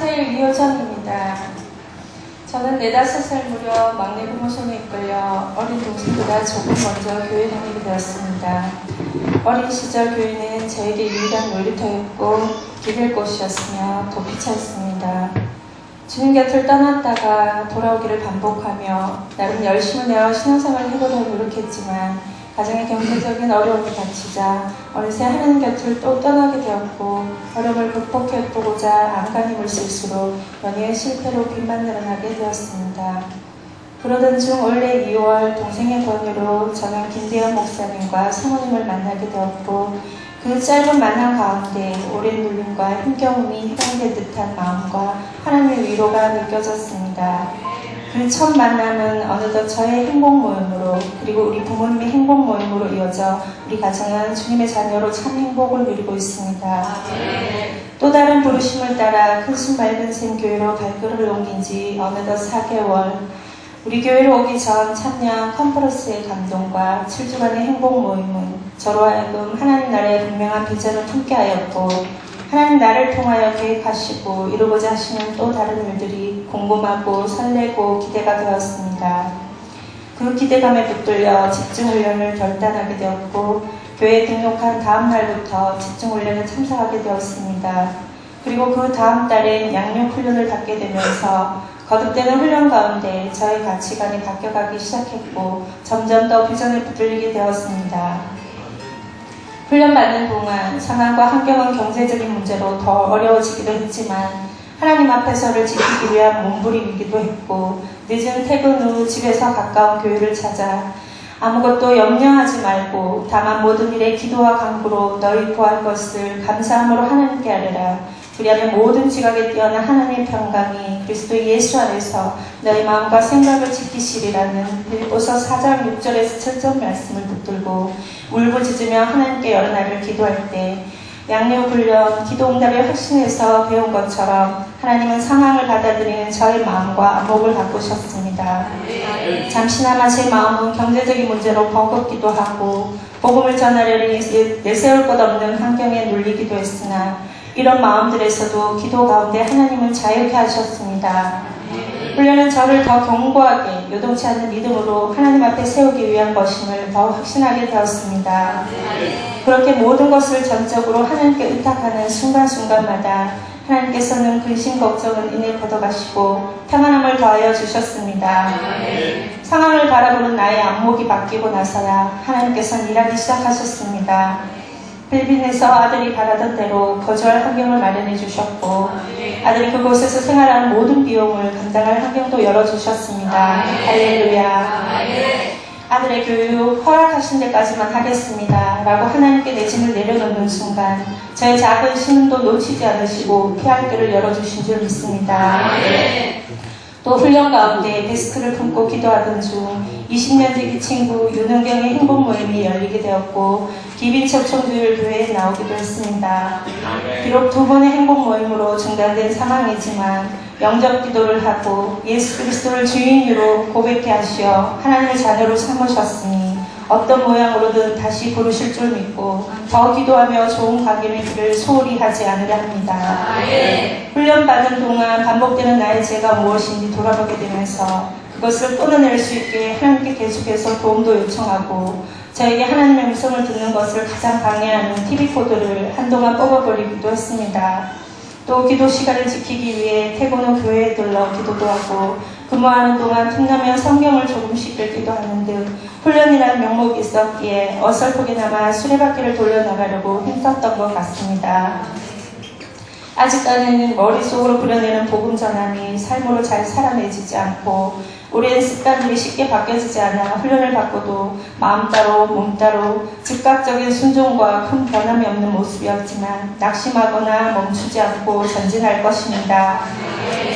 안녕하세요. 이효정입니다. 저는 네다섯 살 무렵 막내 부모 손에 이끌려 어린 동생보다 조금 먼저 교회 다니게 되었습니다. 어린 시절 교회는 저에게 유일한 놀이터였고 기댈 곳이었으며 도피처였습니다. 주님 곁을 떠났다가 돌아오기를 반복하며 나름 열심을 내어 신앙생활을 해보려고 노력했지만 가정의 경제적인 어려움이 닥치자 어느새 하나님 곁을 또 떠나게 되었고 어려움을 극복해 보고자 안간힘을 쓸수록 연애의 실패로 빚만 늘어나게 되었습니다. 그러던 중 올해 2월 동생의 권유로 저는 김대현 목사님과 사모님을 만나게 되었고 그 짧은 만남 가운데 오랜 눌림과 힘겨움이 해방된 듯한 마음과 하나님의 위로가 느껴졌습니다. 그 첫 만남은 어느덧 저의 행복 모임으로 그리고 우리 부모님의 행복 모임으로 이어져 우리 가정은 주님의 자녀로 참 행복을 누리고 있습니다. 또 다른 부르심을 따라 큰순 맑은 샘 교회로 발걸음을 옮긴 지 어느덧 4개월 우리 교회로 오기 전 참여한 컨퍼런스의 감동과 7주간의 행복 모임은 저로 하여금 하나님 나라의 분명한 비전을 품게 하였고 하나님 나를 통하여 계획하시고 이루고자 하시는 또 다른 일들이 궁금하고 설레고 기대가 되었습니다. 그 기대감에 붙들려 집중훈련을 결단하게 되었고 교회에 등록한 다음 날부터 집중훈련에 참석하게 되었습니다. 그리고 그 다음 달엔 양육 훈련을 받게 되면서 거듭되는 훈련 가운데 저의 가치관이 바뀌어가기 시작했고 점점 더 비전을 붙들리게 되었습니다. 훈련받는 동안 상황과 환경은 경제적인 문제로 더 어려워지기도 했지만 하나님 앞에서를 지키기 위한 몸부림이기도 했고 늦은 퇴근 후 집에서 가까운 교회를 찾아 아무것도 염려하지 말고 다만 모든 일에 기도와 간구로 너희 구할 것을 감사함으로 하나님께 아뢰라. 그리하면 모든 지각에 뛰어난 하나님의 평강이 그리스도 예수 안에서 너희 마음과 생각을 지키시리라는 빌보서 4장 6절에서 7절 말씀을 붙들고 울부짖으며 하나님께 여러 날을 기도할 때 양육 훈련, 기도 응답에 확신해서 배운 것처럼 하나님은 상황을 받아들이는 저의 마음과 안목을 바꾸셨습니다. 잠시나마 제 마음은 경제적인 문제로 버겁기도 하고 복음을 전하려니 내세울 것 없는 환경에 눌리기도 했으나 이런 마음들에서도 기도 가운데 하나님은 자유케 하셨습니다. 훈련은 저를 더 견고하게 요동치 않는 믿음으로 하나님 앞에 세우기 위한 것임을 더 확신하게 되었습니다. 그렇게 모든 것을 전적으로 하나님께 의탁하는 순간순간마다 하나님께서는 근심 걱정은 이내 걷어가시고 평안함을 더하여 주셨습니다. 상황을 바라보는 나의 안목이 바뀌고 나서야 하나님께서는 일하기 시작하셨습니다. 필리핀에서 아들이 바라던 대로 거주할 환경을 마련해 주셨고 아들이 그곳에서 생활하는 모든 비용을 감당할 환경도 열어주셨습니다. 할렐루야. 아들의 교육 허락하신 데까지만 하겠습니다. 라고 하나님께 내 짐을 내려놓는 순간 저의 작은 신음도 놓치지 않으시고 피할 길을 열어주신 줄 믿습니다. 또 훈련 가운데 데스크를 품고 기도하던 중 20년 지기 친구 윤은경의 행복 모임이 열리게 되었고 기빈척 총주일 교회에 나오기도 했습니다. 비록 두 번의 행복 모임으로 중단된 상황이지만 영접 기도를 하고 예수 그리스도를 주인으로 고백해 하시어 하나님의 자녀로 삼으셨으니 어떤 모양으로든 다시 부르실 줄 믿고 더 기도하며 좋은 관계의 길을 소홀히 하지 않으려 합니다. 훈련받은 동안 반복되는 나의 죄가 무엇인지 돌아보게 되면서 그것을 끊어낼 수 있게 하나님께 계속해서 도움도 요청하고 저에게 하나님의 음성을 듣는 것을 가장 방해하는 TV 코드를 한동안 뽑아버리기도 했습니다. 또 기도 시간을 지키기 위해 후 교회에 들러 기도도 하고 근무하는 동안 틈나면 성경을 조금씩 읽기도 하는 등 훈련이라는 명목이 있었기에 어설프게나마 수레바퀴를 돌려나가려고 힘썼던 것 같습니다. 아직까지는 머릿속으로 그려내는 복음 전함이 삶으로 잘 살아내지지 않고 오랜 습관들이 쉽게 바뀌어지지 않아 훈련을 받고도 마음 따로 몸 따로 즉각적인 순종과 큰 변함이 없는 모습이었지만 낙심하거나 멈추지 않고 전진할 것입니다.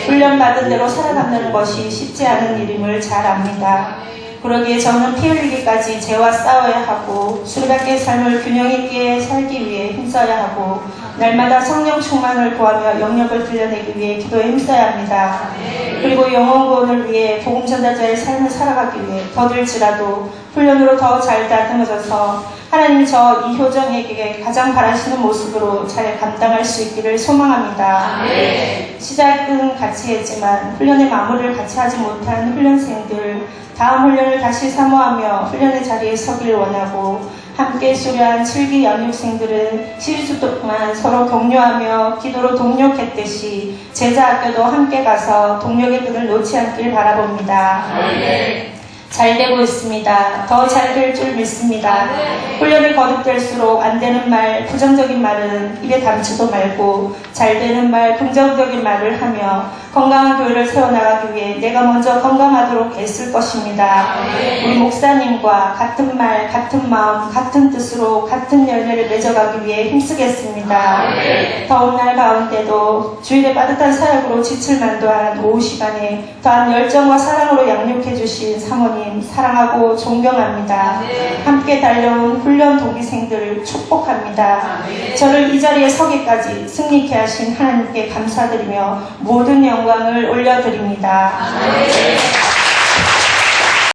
훈련받은 대로 살아간다는 것이 쉽지 않은 일임을 잘 압니다. 그러기에 저는 피 흘리기까지 죄와 싸워야 하고 수르밖의 삶을 균형 있게 살기 위해 힘써야 하고 날마다 성령 충만을 구하며 영역을 들려내기 위해 기도에 힘써야 합니다. 그리고 영혼 구원을 위해 복음 전달자의 삶을 살아가기 위해 더딜지라도 훈련으로 더 잘 다듬어져서 하나님 저 이효정에게 가장 바라시는 모습으로 잘 감당할 수 있기를 소망합니다. 시작은 같이 했지만 훈련의 마무리를 같이 하지 못한 훈련생들 다음 훈련을 다시 사모하며 훈련의 자리에 서길 원하고 함께 수료한 7기 양육생들은 시리즈 동안 서로 격려하며 기도로 동력했듯이 제자 학교도 함께 가서 동력의 끈을 놓지 않길 바라봅니다. 잘 되고 있습니다. 더 잘 될 줄 믿습니다. 훈련이 거듭될수록 안 되는 말, 부정적인 말은 입에 담지도 말고 잘 되는 말, 긍정적인 말을 하며 건강한 교회를 세워나가기 위해 내가 먼저 건강하도록 애쓸 것입니다. 우리 목사님과 같은 말, 같은 마음, 같은 뜻으로 같은 열매를 맺어가기 위해 힘쓰겠습니다. 더운 날 가운데도 주일의 따뜻한 사역으로 지칠 만도 한 오후 시간에 더한 열정과 사랑으로 양육해 주신 사모님 사랑하고 존경합니다. 함께 달려온 훈련 동기생들을 축복합니다. 저를 이 자리에 서기까지 승리케 하신 하나님께 감사드리며 모든 영광을 올려드립니다.